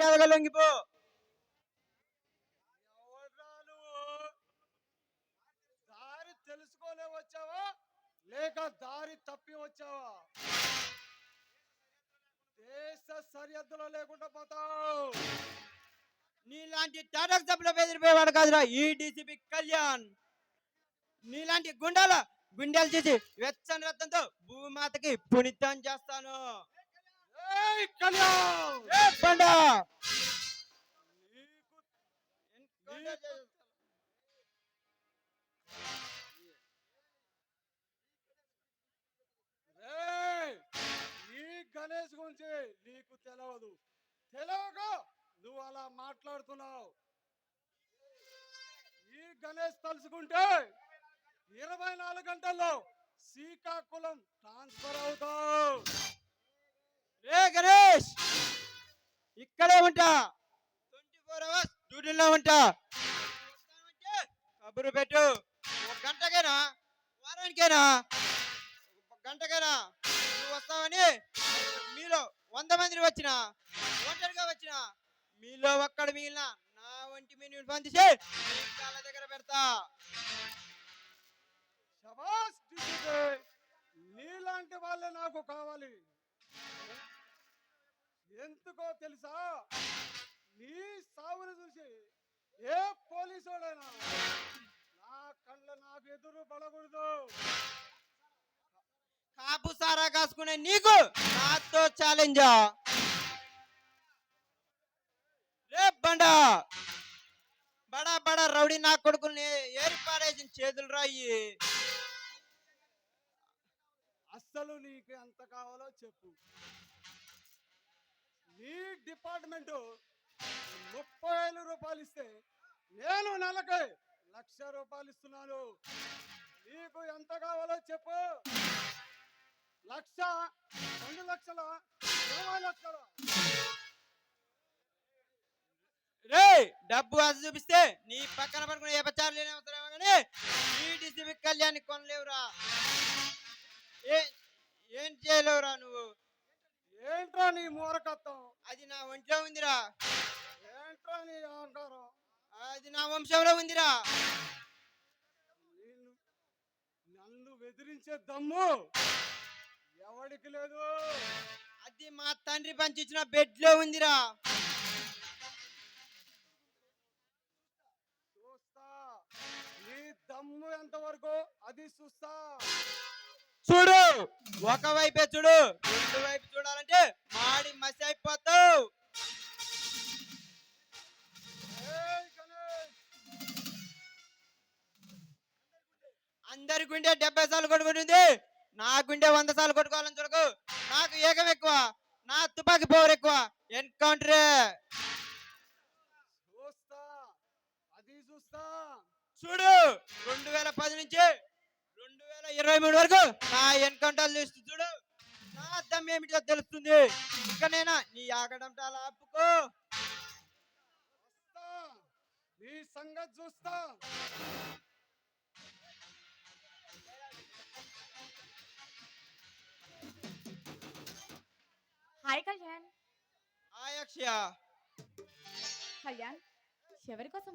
మర్యాదగా లొంగిపో దారి తెలుసుకోలే వచ్చావా? లేక దారి తప్పి వచ్చావా? దేశ సరిహద్దులో లేకుండా పోతావు. నీలాంటి టాటా సభలో బెదిరిపోయేవాడు కాదురా ఈ డీసీపీ కళ్యాణ్. నీలాంటి గుండాల గుండెలు చేసి వెచ్చని రక్తంతో భూమాతకి పునితం చేస్తాను. కళ్యాణ్! ఈ గణేష్ గురించి నీకు తెలియదు తెలియక నువ్వు అలా మాట్లాడుతున్నావు. ఈ గణేష్ తలుసుకుంటే ఇరవై నాలుగు గంటల్లో శ్రీకాకుళం ట్రాన్స్ఫర్ అవుతావు. రే గణేష్ ఇక్కడే ఉంటా. ట్వంటీ ఫోర్ అవర్స్ డ్యూటీలో ఉంటా. కబురు పెట్టు. ఒక గంటకైనా? వారానికైనా? ఒక గంటకైనా? నువ్వు వస్తావని మీలో వంద మందిని వచ్చిన ఒంటరిగా వచ్చిన మీలో ఒక్కడ మిగిలిన నా వంటి మీద పంపించి నీ కాళ్ళ దగ్గర పెడతా. నీలాంటి వాళ్ళే నాకు కావాలి. ఎందుకో తెలుసా? నీ సావును చూసి ఏ పోలీసోడైనా వాడైనా ఎదురు పడకూడదు. కాపు సారా కాసుకునే నీకు నాతో ఛాలెంజా రే బండా. బడా బడా రౌడీ నా కొడుకుల్ని ఏరి పారేసిన చేతులు రాయి అస్సలు నీకు ఎంత కావాలో చెప్పు. నీ డిపార్ట్మెంట్ ముప్పై వేల రూపాయలు ఇస్తే నేను నెలకి. లక్ష రూపాయలు ఇస్తున్నాను. నీకు ఎంత కావాలో చెప్పు. లక్ష రెండు లక్షల ఇరవై లక్షల? రే డబ్బు అది చూపిస్తే నీ పక్కన పడుకునే ఏ పచ్చారు లేని అవసరం కానీ ఈ డిసిపి కళ్యాణ్ కొనలేవురా. ఏ ఏం చేయలేవురా నువ్వు? ఏంట్రా నీ మూరకత్వం? అది నా ఒంట్లో ఉందిరా. ఏంట్రా నీ అహంకారం? అది నా వంశంలో ఉందిరా. నేను నన్ను బెదిరించే దమ్ము ఎవడికి లేదు. అది మా తండ్రి పంచిచ్చిన బెడ్లో ఉందిరా. చూస్తా. నీ దమ్ము ఎంతవరకు? అది చూస్తా. చూడు. ఒక వైపే చూడు. రెండు వైపు చూడాలంటే మాడి మసి అయిపోతావు అందరి గుండె డెబ్బై సార్లు కొట్టుకుంటుంది. నా గుండె వంద సార్లు కొట్టుకోవాలని చూడకు. నాకు ఏకం ఎక్కువ. నా తుపాకీ పవర్ ఎక్కువ. ఎన్కౌంటరే. చూస్తా. అది చూస్తా. చూడు. రెండు వేల పది నుంచి రెండు వేల ఇరవై మూడు వరకు నా ఎన్కౌంటర్ లిస్ట్ చూడు. నా అర్థం ఏమిటో తెలుస్తుంది. ఇకనైనా నీ ఆగడం అలా ఆపుకో. నీ సంగతి చూస్తా. హాయ్ కళ్యాణ్. ఆ యక్షయ కళ్యాణ్ ఎవరి కోసం